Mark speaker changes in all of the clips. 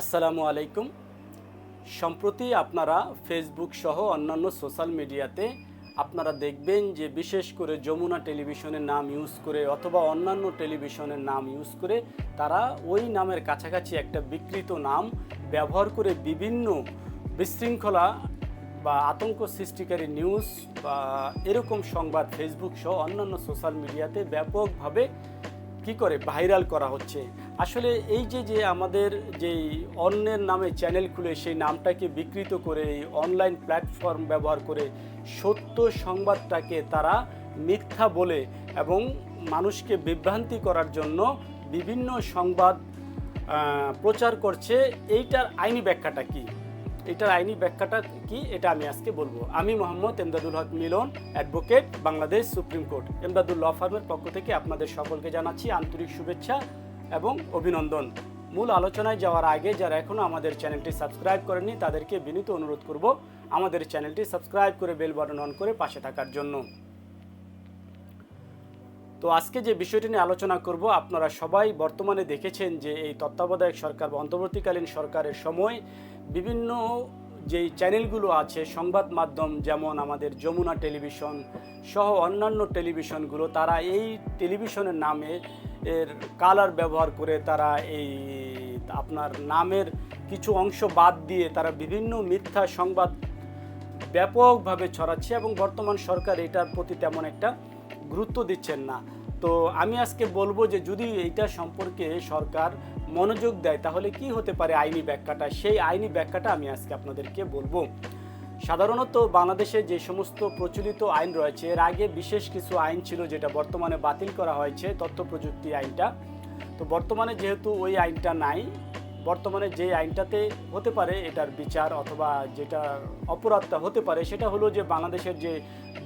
Speaker 1: আসসালামু আলাইকুম। সম্প্রতি আপনারা ফেসবুক সহ অন্যান্য সোশ্যাল মিডিয়াতে আপনারা দেখবেন যে বিশেষ করে যমুনা টেলিভিশনের নাম ইউজ করে অথবা অন্যান্য টেলিভিশনের নাম ইউজ করে তারা ওই নামের কাছাকাছি একটা বিকৃত নাম ব্যবহার করে বিভিন্ন বিশৃঙ্খলা বা আতঙ্ক সৃষ্টিকারী নিউজ বা এরকম সংবাদ ফেসবুক সহ অন্যান্য সোশ্যাল মিডিয়াতে ব্যাপকভাবে কি করে ভাইরাল করা হচ্ছে। আসলে এই যে যে আমাদের যেই অন্যের নামে চ্যানেল খুলে সেই নামটাকে বিকৃত করে এই অনলাইন প্ল্যাটফর্ম ব্যবহার করে সত্য সংবাদটাকে তারা মিথ্যা বলে এবং মানুষকে বিভ্রান্তি করার জন্য বিভিন্ন সংবাদ প্রচার করছে, এইটার আইনি ব্যাখ্যাটা কি? এটার আইনি ব্যাখ্যাটা কি? এটা আমি আজকে বলব। আমি Mohammad Emdadul Haque Milon, advocate, Bangladesh supreme court. Emdadul law ফার্মের পক্ষ থেকে আপনাদের সকলকে জানাচ্ছি আন্তরিক শুভেচ্ছা এবং অভিনন্দন। মূল আলোচনায় যাওয়ার আগে যারা এখনও আমাদের চ্যানেলটি সাবস্ক্রাইব করেননি, তাদেরকে বিনীত অনুরোধ করব আমাদের চ্যানেলটি সাবস্ক্রাইব করে বেল বাটন অন করে পাশে থাকার জন্য। তো আজকে যে বিষয়টি নিয়ে আলোচনা করব, আপনারা সবাই বর্তমানে দেখেছেন যে এই তত্ত্বাবধায়ক সরকার বা অন্তর্বর্তীকালীন সরকারের সময় বিভিন্ন যেই চ্যানেলগুলো আছে, সংবাদ মাধ্যম যেমন আমাদের যমুনা টেলিভিশন সহ অন্যান্য টেলিভিশনগুলো, তারা এই টেলিভিশনের নামে এর কালার ব্যবহার করে তারা এই আপনার নামের কিছু অংশ বাদ দিয়ে তারা বিভিন্ন মিথ্যা সংবাদ ব্যাপকভাবে ছড়াচ্ছে এবং বর্তমান সরকার এটার প্রতি তেমন একটা গুরুত্ব দিচ্ছেন না। তো আমি আজকে বলব যে যদি এইটা সম্পর্কে সরকার মনোযোগ দেয়, তাহলে কি হতে পারে আইনি ব্যাখ্যাটা? সেই আইনি ব্যাখ্যাটা আমি আজকে আপনাদেরকে বলব। সাধারণত বাংলাদেশে যে সমস্ত প্রচলিত আইন রয়েছে, এর আগে বিশেষ কিছু আইন ছিল যেটা বর্তমানে বাতিল করা হয়েছে তথ্য প্রযুক্তি আইনটা। তো বর্তমানে যেহেতু ওই আইনটা নাই বর্তমানে যে আইনটাতে হতে পারে এটার বিচার অথবা যেটা অপরাধটা হতে পারে, সেটা হলো যে বাংলাদেশের যে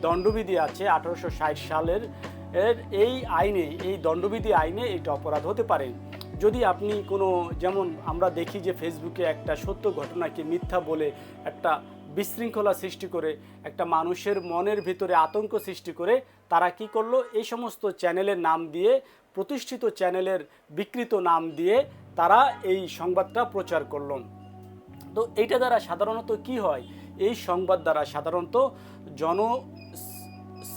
Speaker 1: দণ্ডবিধি আছে আঠারোশো ষাট সালের, এর এই আইনে, এই দণ্ডবিধি আইনে এটা অপরাধ হতে পারে। যদি আপনি কোনো, যেমন আমরা দেখি যে ফেসবুকে একটা সত্য ঘটনাকে মিথ্যা বলে একটা বিশৃঙ্খলা সৃষ্টি করে, একটা মানুষের মনের ভিতরে আতঙ্ক সৃষ্টি করে, তারা কি করল? এই সমস্ত চ্যানেলের নাম দিয়ে, প্রতিষ্ঠিত চ্যানেলের বিকৃত নাম দিয়ে তারা এই সংবাদটা প্রচার করল। তো এইটা দ্বারা সাধারণত কি হয়? এই সংবাদ দ্বারা সাধারণত জন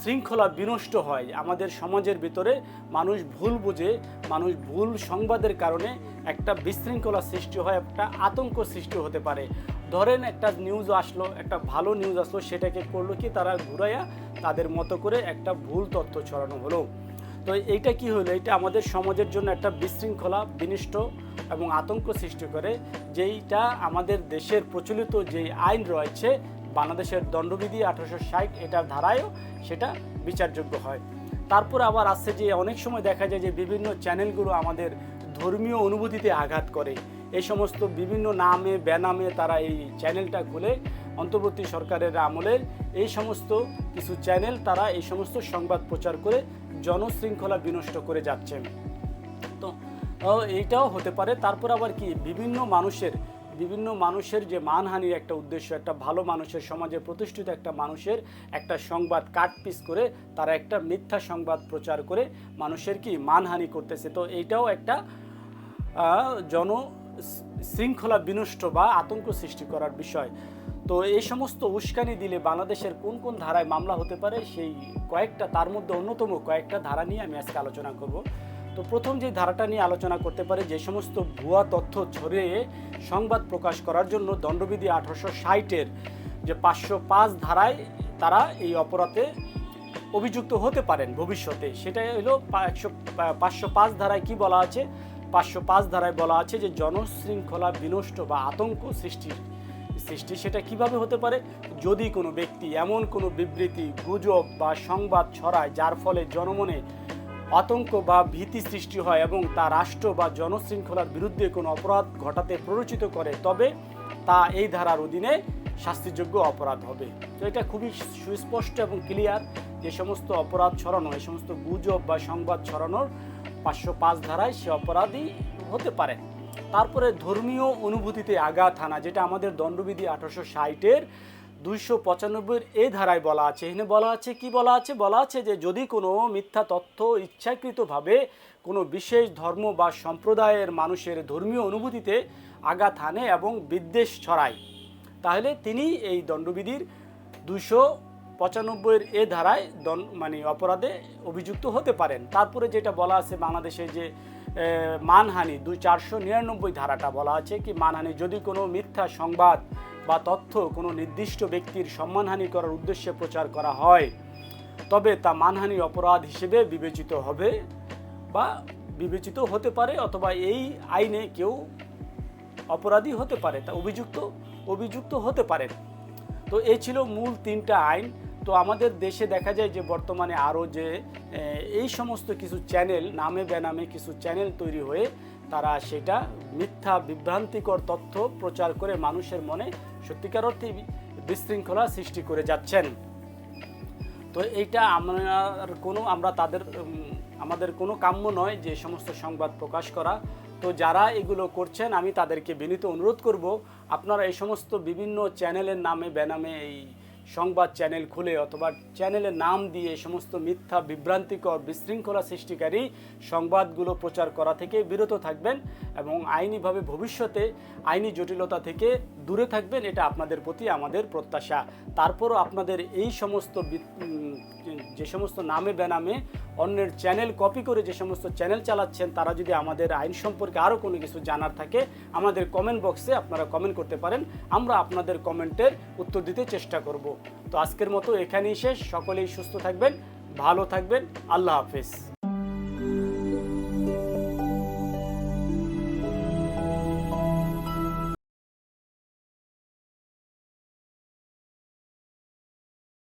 Speaker 1: শৃঙ্খলা বিনষ্ট হয়। আমাদের সমাজের ভিতরে মানুষ ভুল বুঝে, মানুষ ভুল সংবাদের কারণে একটা বিশৃঙ্খলা সৃষ্টি হয়, একটা আতঙ্ক সৃষ্টি হতে পারে। ধরেন একটা নিউজ আসলো, একটা ভালো নিউজ আসলো, সেটাকে করল কি তারা ঘুরাইয়া তাদের মতো করে একটা ভুল তথ্য ছড়ানো হলো। তো এইটা কি হলো? এটা আমাদের সমাজের জন্য একটা বিশৃঙ্খলা, বিনিষ্ট এবং আতঙ্ক সৃষ্টি করে, যেইটা আমাদের দেশের প্রচলিত যে আইন রয়েছে, বাংলাদেশের দণ্ডবিধি আঠারোশো ষাট এটার ধারায়ও সেটা বিচারযোগ্য হয়। তারপর আবার আসছে যে অনেক সময় দেখা যায় যে বিভিন্ন চ্যানেলগুলো আমাদের ধর্মীয় অনুভূতিতে আঘাত করে। এই সমস্ত বিভিন্ন নামে বেনামে তারা এই চ্যানেলটা খুলে অন্তর্বর্তী সরকারের আমলের এই সমস্ত কিছু চ্যানেল তারা এই সমস্ত সংবাদ প্রচার করে জনশৃঙ্খলা বিনষ্ট করে যাচ্ছেন তো এইটাও হতে পারে। তারপর আবার কি? বিভিন্ন মানুষের বিভিন্ন মানুষের যে মানহানির একটা উদ্দেশ্য, একটা ভালো মানুষের সমাজে প্রতিষ্ঠিত একটা মানুষের একটা সংবাদ কাটপিস করে তারা একটা মিথ্যা সংবাদ প্রচার করে মানুষের কি মানহানি করতেছে। তো এইটাও একটা জন, শৃঙ্খলা বিনষ্ট বা আতঙ্ক সৃষ্টি করার বিষয়। তো এই সমস্ত উস্কানি দিলে বাংলাদেশের কোন কোন ধারায় মামলা হতে পারে, সেই কয়েকটা, তার মধ্যে অন্যতম কয়েকটা ধারা নিয়ে আমি আজকে আলোচনা করব। তো প্রথম যে ধারাটা নিয়ে আলোচনা করতে পারে, যে সমস্ত ভুয়া তথ্য ছড়িয়ে সংবাদ প্রকাশ করার জন্য দণ্ডবিধি আঠারোশো ষাটের যে পাঁচশো পাঁচ ধারায় তারা এই অপরাধে অভিযুক্ত হতে পারেন ভবিষ্যতে। সেটাই হলো একশো পাঁচশো পাঁচ ধারায় কি বলা আছে? পাঁচশো পাঁচ ধারায় বলা আছে যে জনশৃঙ্খলা বিনষ্ট বা আতঙ্ক সৃষ্টির সৃষ্টি, সেটা কীভাবে হতে পারে? যদি কোনো ব্যক্তি এমন কোনো বিবৃতি, গুজব বা সংবাদ ছড়ায়, যার ফলে জনমনে আতঙ্ক বা ভীতি সৃষ্টি হয় এবং তা রাষ্ট্র বা জনশৃঙ্খলার বিরুদ্ধে কোনো অপরাধ ঘটাতে প্ররোচিত করে, তবে তা এই ধারার অধীনে শাস্তিযোগ্য অপরাধ হবে। তো এটা খুবই সুস্পষ্ট এবং ক্লিয়ার যে সমস্ত অপরাধ ছড়ানো, এই সমস্ত গুজব বা সংবাদ ছড়ানোর পাঁচশো পাঁচ ধারায় সে অপরাধী হতে পারে। তারপরে ধর্মীয় অনুভূতিতে আঘাত হানা, যেটা আমাদের দণ্ডবিধি আঠারোশো ষাটের দুইশো পঁচানব্বইয়ের এই ধারায় বলা আছে। এখানে বলা আছে, কি বলা আছে? বলা আছে যে যদি কোনো মিথ্যা তথ্য ইচ্ছাকৃতভাবে কোনো বিশেষ ধর্ম বা সম্প্রদায়ের মানুষের ধর্মীয় অনুভূতিতে আঘাত হানে এবং বিদ্বেষ ছড়ায়, তাহলে তিনি এই দণ্ডবিধির দুশো পঁচানব্বইয়ের এ ধারায় দন মানে অপরাধে অভিযুক্ত হতে পারেন। তারপরে যেটা বলা আছে বাংলাদেশে যে মানহানি, দুই চারশো নিরানব্বই ধারাটা বলা আছে কি, মানহানি যদি কোনো মিথ্যা সংবাদ বা তথ্য কোনো নির্দিষ্ট ব্যক্তির সম্মানহানি করার উদ্দেশ্যে প্রচার করা হয়, তবে তা মানহানি অপরাধ হিসেবে বিবেচিত হবে বা বিবেচিত হতে পারে অথবা এই আইনে কেউ অপরাধী হতে পারে, তা অভিযুক্ত অভিযুক্ত হতে পারে। তো এই ছিল মূল তিনটা আইন। তো আমাদের দেশে দেখা যায় যে বর্তমানে আরও যে এই সমস্ত কিছু চ্যানেল, নামে বেনামে কিছু চ্যানেল তৈরি হয়ে তারা সেটা মিথ্যা, বিভ্রান্তিকর তথ্য প্রচার করে মানুষের মনে সত্যিকার অর্থে বিশৃঙ্খলা সৃষ্টি করে যাচ্ছেন। তো এইটা আমার কোনো, আমরা তাদের আমাদের কোনো কাম্য নয় যে সমস্ত সংবাদ প্রকাশ করা। তো যারা এগুলো করছেন, আমি তাদেরকে বিনীত অনুরোধ করব, আপনারা এই সমস্ত বিভিন্ন চ্যানেলের নামে, বেনামে এই সংবাদ চ্যানেল খুলে অথবা চ্যানেলের নাম দিয়ে সমস্ত মিথ্যা, বিভ্রান্তিকর, বিশৃঙ্খলা সৃষ্টিকারী সংবাদগুলো প্রচার করা থেকে বিরত থাকবেন এবং আইনিভাবে ভবিষ্যতে আইনি জটিলতা থেকে দূরে থাকবেন, এটা আপনাদের প্রতি আমাদের প্রত্যাশা। তারপরও আপনাদের এই সমস্ত যে সমস্ত নামে বেনামে অন্যের চ্যানেল কপি করে যে সমস্ত চ্যানেল চালাচ্ছেন, তারা যদি আমাদের আইন সম্পর্কে আরও কোনো কিছু জানার থাকে, আমাদের কমেন্ট বক্সে আপনারা কমেন্ট করতে পারেন। আমরা আপনাদের কমেন্টের উত্তর দিতে চেষ্টা করব। তো আজকের মতো এখানেই শেষ। সকলেই সুস্থ থাকবেন, ভালো থাকবেন। আল্লাহ হাফেজ।